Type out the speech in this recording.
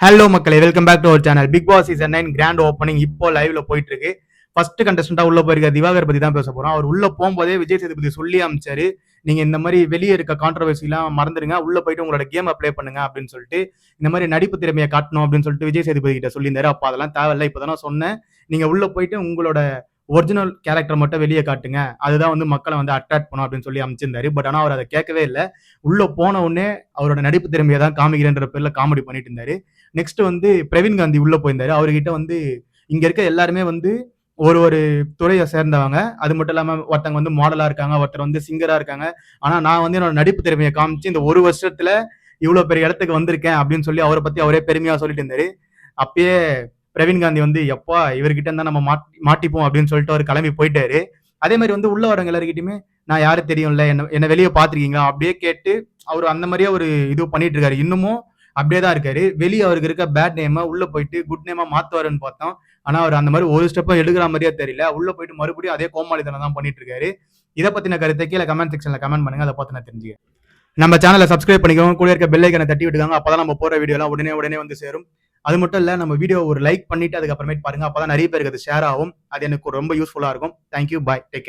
Hello மக்களே welcome back to our channel Bigg Boss season nine grand opening இப்போ லைவ்ல போயிட்டு இருக்கு ஃபர்ஸ்ட் கண்டஸ்டண்டா உள்ள போயிருக்க திவாகர் பத்தி தான் பேச போறோம். அவர் உள்ள போகும்போதே விஜய் சேதுபதி சொல்லி அமைச்சாரு. நீங்க இந்த மாதிரி வெளியே இருக்க கான்ட்ரவர்சி எல்லாம் மறந்துடுங்க உள்ள போயிட்டு உங்களோட கேமை ப்ளே பண்ணுங்க அப்படின்னு சொல்லிட்டு இந்த மாதிரி நடிப்பு திறமையை காட்டணும் அப்படின்னு சொல்லிட்டு விஜய் சேதுபதி கிட்ட சொல்லியிருந்தாரு. அப்ப அதெல்லாம் தேவையில்லை. இப்போதான் சொன்னேன். நீங்க உள்ள போயிட்டு உங்களோட ஒரிஜினல் கேரக்டர் மட்டும் வெளியே காட்டுங்க. அதுதான் வந்து மக்களை வந்து அட்ராக்ட் பண்ணும் அப்படின்னு சொல்லி அமைச்சிருந்தாரு. பட் ஆனால் அவர் அதை கேட்கவே இல்லை. உள்ளே போன உடனே அவரோட நடிப்பு திறமையை தான் காமிக்கிறேன்ற பேரில் காமெடி பண்ணிட்டு இருந்தாரு. நெக்ஸ்ட் வந்து பிரவீன் காந்தி உள்ளே போயிருந்தாரு. அவர்கிட்ட வந்து இங்கே இருக்க எல்லாருமே வந்து ஒரு ஒரு துறையை சேர்ந்தவங்க. அது மட்டும் இல்லாமல் ஒருத்தங்க வந்து மாடலாக இருக்காங்க ஒருத்தர் வந்து சிங்கராக இருக்காங்க. ஆனால் நான் வந்து என்னோட நடிப்பு திறமையை காமிச்சு இந்த ஒரு வருஷத்தில் இவ்வளோ பெரிய இடத்துக்கு வந்திருக்கேன் அப்படின்னு சொல்லி அவரை பற்றி அவரே பெருமையாக சொல்லிட்டு இருந்தாரு. அப்பயே பிரவீன் காந்தி வந்து எப்பா இவர்கிட்ட இருந்தா நம்ம மாட்டி மாட்டிப்போம் அப்படின்னு சொல்லிட்டு அவர் கிளம்பி போயிட்டாரு. அதே மாதிரி வந்து உள்ள வரவங்க எல்லாருக்கிட்டையுமே நான் யாரு தெரியும்ல என்ன என்ன வெளியே பாத்திருக்கீங்களா அப்படியே கேட்டு அவர் அந்த மாதிரியே ஒரு இது பண்ணிட்டு இருக்காரு இன்னமும் அப்படியே தான் இருக்காரு. வெளியே அவருக்கு இருக்க பேட் நேமா உள்ள போயிட்டு குட் நேமா மாத்துவாருன்னு பார்த்தோம். ஆனா அவர் அந்த மாதிரி ஒரு ஸ்டெப்பும் எடுக்கிற மாதிரியே தெரியல. உள்ள போயிட்டு மறுபடியும் அதே கோமாளித்தனம் தான் பண்ணிட்டு இருக்காரு இதை பத்தின கருத்தை கீழே கமெண்ட் செக்ஷன்ல கமெண்ட் பண்ணுங்க. அதை பார்த்து நான் தெரிஞ்சுக்கேன் நம்ம சேனலை சப்ஸ்கிரைப் பண்ணிக்கோங்க. கூட இருக்க பெல்லைக்கனை தட்டி விட்டுக்காங்க. அப்பதான் நம்ம போற வீடியோலாம் உடனே உடனே வந்து சேரும். அது மட்டும் இல்லை நம்ம வீடியோ ஒரு லைக் பண்ணிட்டு அதுக்கப்புறமேட்டு பாருங்க. அப்போதான் நிறைய பேருக்கு அது ஷேர் ஆகும். அது எனக்கு ரொம்ப யூஸ்ஃபுல்லா இருக்கும். Thank you bye take